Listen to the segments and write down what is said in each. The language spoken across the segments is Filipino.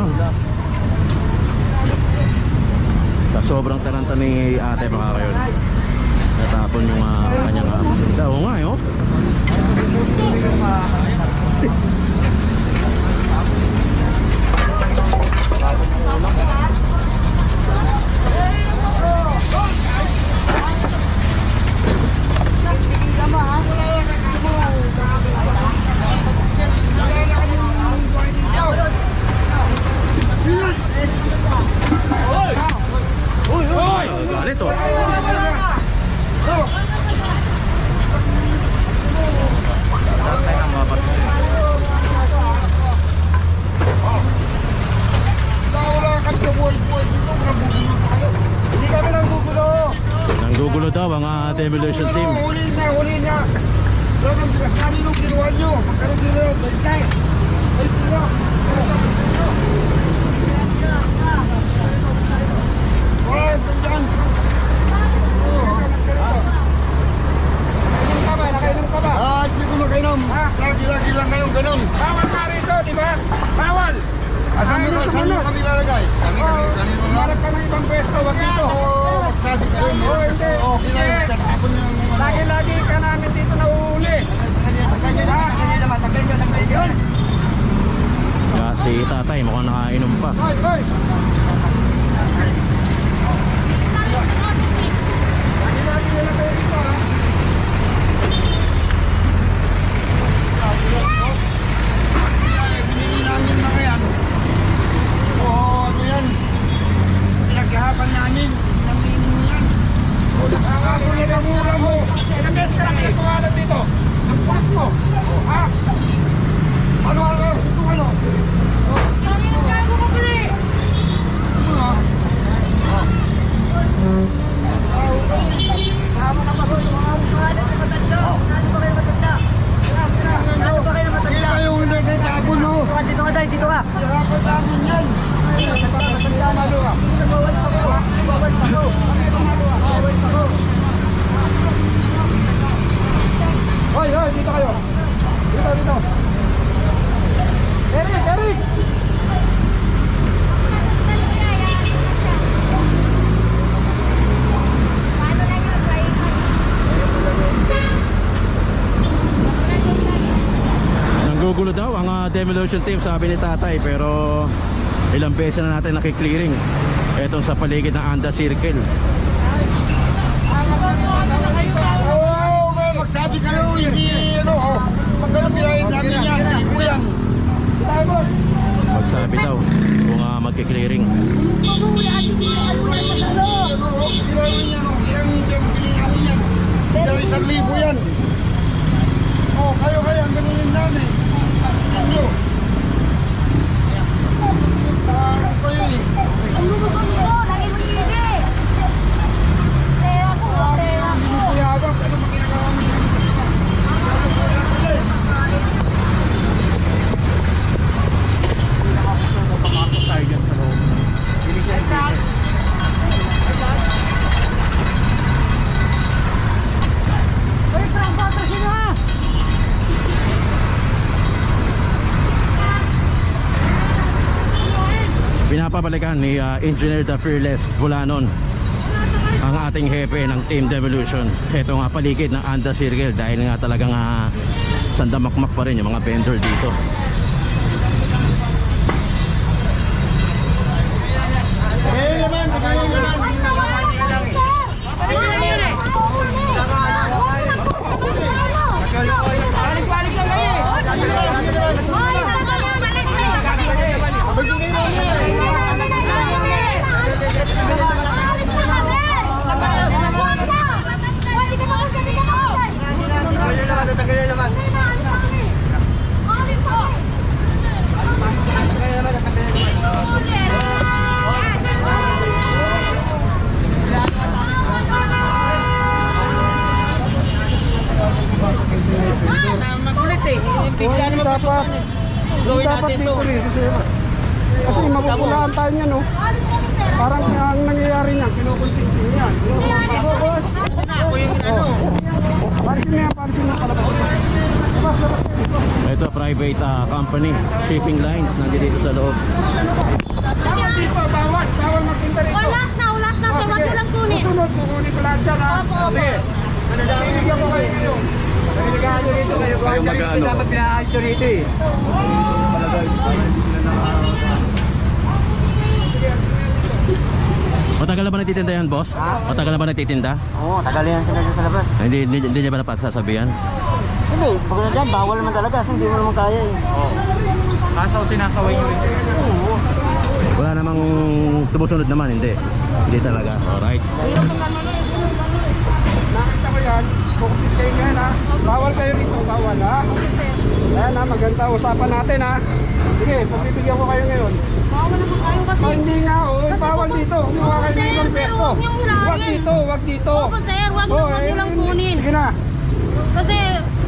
Sinigang. Sa sobrang taranta ni ate baka kayo. Natapon yung uh, kanyang uh, Oo nga eh oh. Uy, uy! Galit oh. Wala kang kabuhay-buhay dito, nabubulo tayo. Hindi kami nanggugulo. Nanggugulo daw ang uh, demolition team. Huli na, huli na. Wala kang pinasali nung ginawa nyo. Magkaroon din na, balik Balik nyo. Hoy, ganyan. Ah, siguro kainom. Lagi-lagi lang kayong ganun. Bawal ka di ba? Bawal! Asan mo saan mo kami? Kami kami kami lang. Marap ka ng nyo mga ano. Lagi-lagi ka namin dito nauuli. Kaya si tatay mukhang nakainom pa. Hoy! Lagi-lagi na lang kayo dito, ha? Binili namin mga yan. Oo, ano yan? Pinaghahapan namin. Namin yan. Ang ako nila mura mo. Ilang beses ka lang pinagpawalan dito. Ang kulit mo. Ha? Ano, ano, ito ano? Ano ah? Ah. Hindi kayo hindi nagtapon, no? Tayo, dito ka. Hirapan namin yan. Hoy, hoy, dito kayo. Dito, dito. Eric, Eric! Nanggugulo daw ang uh, demolition team sabi ni tatay pero ilang beses na natin nakiklearing. Etong sa paligid ng Anda Circle. Oo, okay, magsabi kayo, hindi, ano, oh. Magkano pinahin namin yan, hindi ko yan. Magsabi daw kung uh, magkiklearing. Oh, oh. Namin yan. Ilang isang libo yan. Oh, kayo kaya, ang ganunin namin. Yan nyo. Taro kayo eh. Hindi mo kuyabang, ano ba ginagawa mo yan? Ano po yan ulit? Pinapabalikan ni uh, Engineer The Fearless Bulanon ang ating hepe ng Team Devolution. Ito nga paligid ng Anda Circle dahil nga talagang uh, sandamakmak pa rin yung mga vendor dito. Eh, naman, tagayin naman. Balik-balik lang kayo eh. Tagayin naman, tagayin naman. dapat, yung dapat dito rin, kasi, kasi mapupulaan tayo niyan, no? Alis kami, sir. Parang ang nangyayari niyan, kinukonsinti niyan. Hindi, alis kami. Ako yung ano. Parisin mo yan, parisin mo palabas. Labas, labas. Ito private ah, company, shipping lines nandito dito sa loob. Bawal dito, bawal. Bawal magpunta rito. Ulas na, ulas na, sir. Huwag niyo lang kunin. Susunod, kukunin ko lahat dyan ha. Opo, opo. Bibigyan ko kayo ngayon. Regalo rito kayo. Kayo mag-ano? Dapat pinaayos nyo rito eh. Matagal na ba nagtitinda yan, boss? Matagal na ba nagtitinda? Oo, tagal yan sila dyan sa labas. Ah, Hindi, hindi, hindi niya ba napagsasabihan? Hindi, pag na dyan, bawal naman talaga kasi hindi mo naman kaya eh. Kaso sinasaway nyo rin. Wala namang sumusunod naman, hindi. Hindi talaga. Alright. Nakita ko yan, focus kayo yan, ha? Bawal kayo rito, bawal, ha? Yan, ha? Maganda usapan natin, ha? Sige, pagbibigyan ko kayo ngayon. Bawal naman kayo kasi. Oh, hindi nga, oh, bawal dito. Sir, dito huwag niyong hilahin. Wag dito, wag dito. Opo, sir. Huwag niyo, Oh, huwag niyo eh, lang kunin. Sige na. Kasi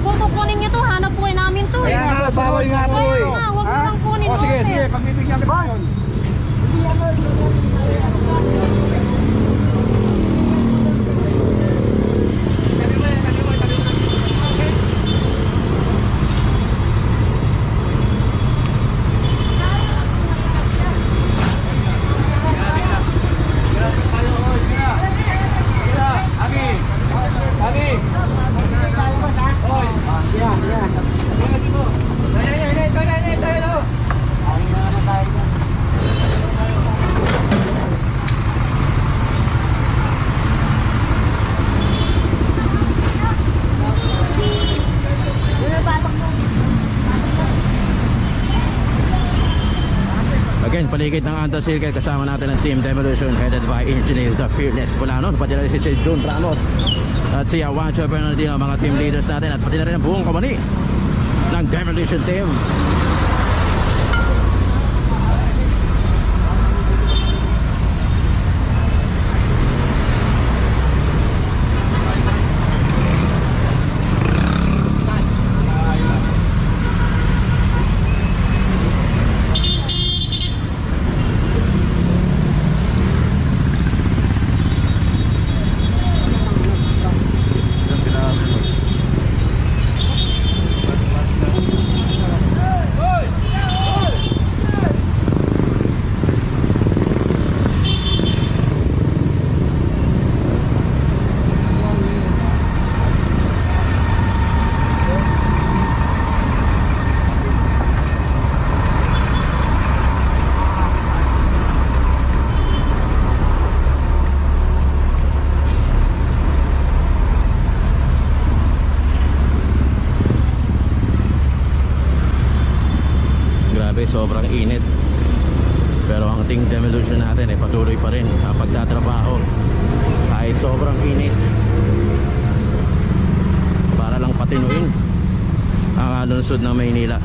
kung kukunin niyo to, hanap buhay namin to. Kaya nga, bawal nga Kaya eh. nga, huwag niyo lang kunin Oh, mo, sige, sige, pagbibigyan kita ngayon. Again, paligid ng Anta Circle kasama natin ang Team Demolition headed by Engineer The Fearless Bulanon pati na si Sir June Ramos at si Juancho Bernardino mga team leaders natin. At pati na rin ang buong company ng Demolition Team Grabe, sobrang init. Pero ang Team Demolition natin ay patuloy pa rin sa pagtatrabaho. Kahit sobrang init. Para lang patinuin ang alunsod ng Maynila.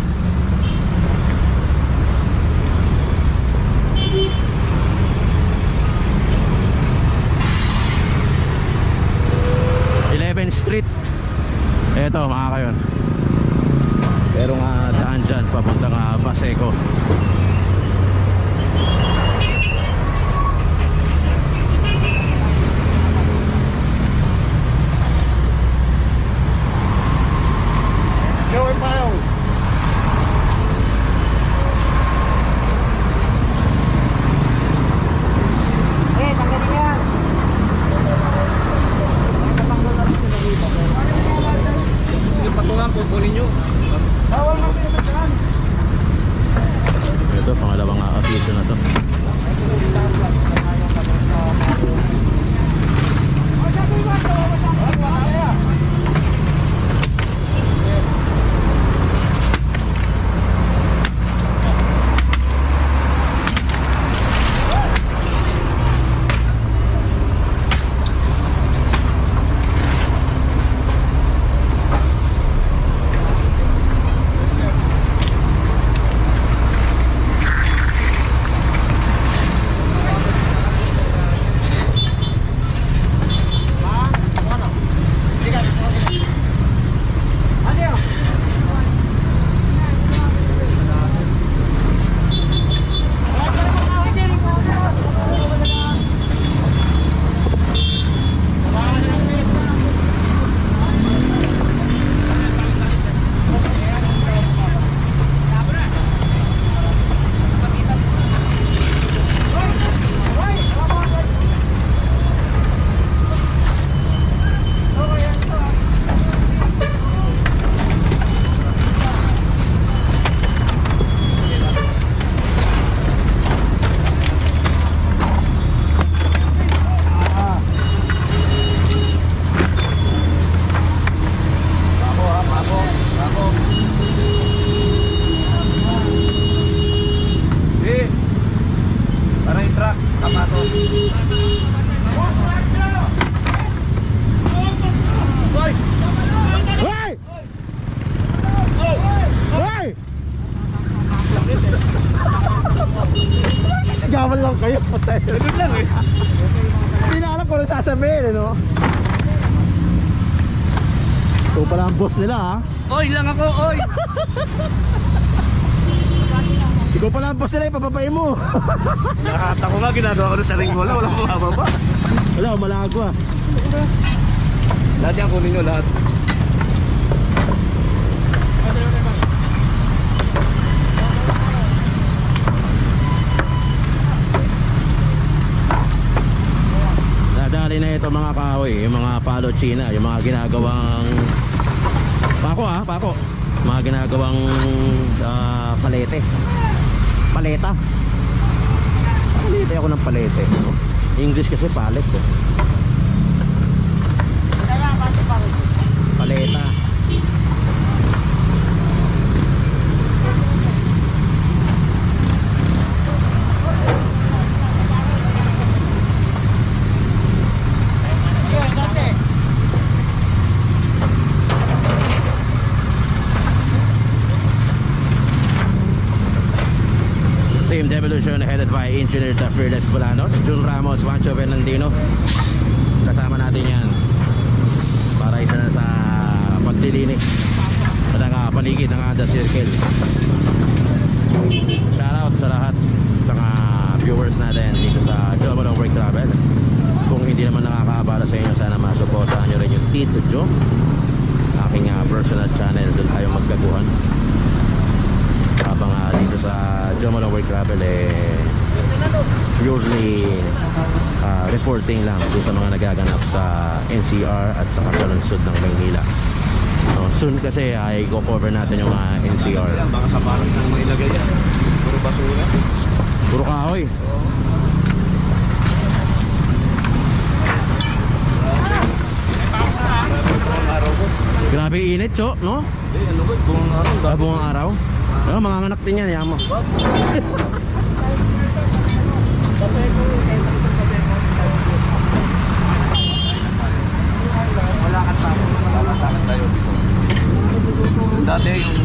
Street. Eto mga kayon. Pero nga papuntang uh. Eh, yan. Bawal na Ganun lang eh. Hindi na alam kung ano sasabihin, ano? Ito pala ang boss nila, ha? Oy lang ako, oy! Ikaw pala ang boss nila, ipababain mo. Nakakata ko nga, ginagawa ko na sa ring wala, wala mababa. Wala, malago ah. Lahat yan, kunin nyo lahat. Ito mga kahoy, yung mga palo china, yung mga ginagawang pako ah, pako. Mga ginagawang ah, palete. Paleta. Palete ako ng palete. English kasi palet eh. Paleta. Team Devolution headed by Engineer The Fearless Bolano, Jun Ramos, Juancho Fernandino. Kasama natin yan para isa na sa paglilinis sa mga paligid ng Ada Circle. Shoutout sa lahat sa mga viewers natin dito sa Global Work Travel. Kung hindi naman nakakaabala sa inyo, sana masuportahan nyo rin yung Tito Joe aking ah, personal channel doon tayo magkaguhan habang ah, dito sa Jomo Long Way Travel eh purely ah, reporting lang dito sa mga nagaganap sa NCR at saka sa lungsod ng Maynila so, soon kasi ay i-cover natin yung mga NCR Baka sa parang nang mailagay yan. Puro basura. puro kahoy grabe init cho no? Eh, ano ba? Buong araw. Ah, buong araw ano, mga manak din yan, yamo. Wala ka tayo. Wala ka tayo dito. Dati yung...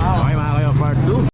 Okay mga kayo, part 2.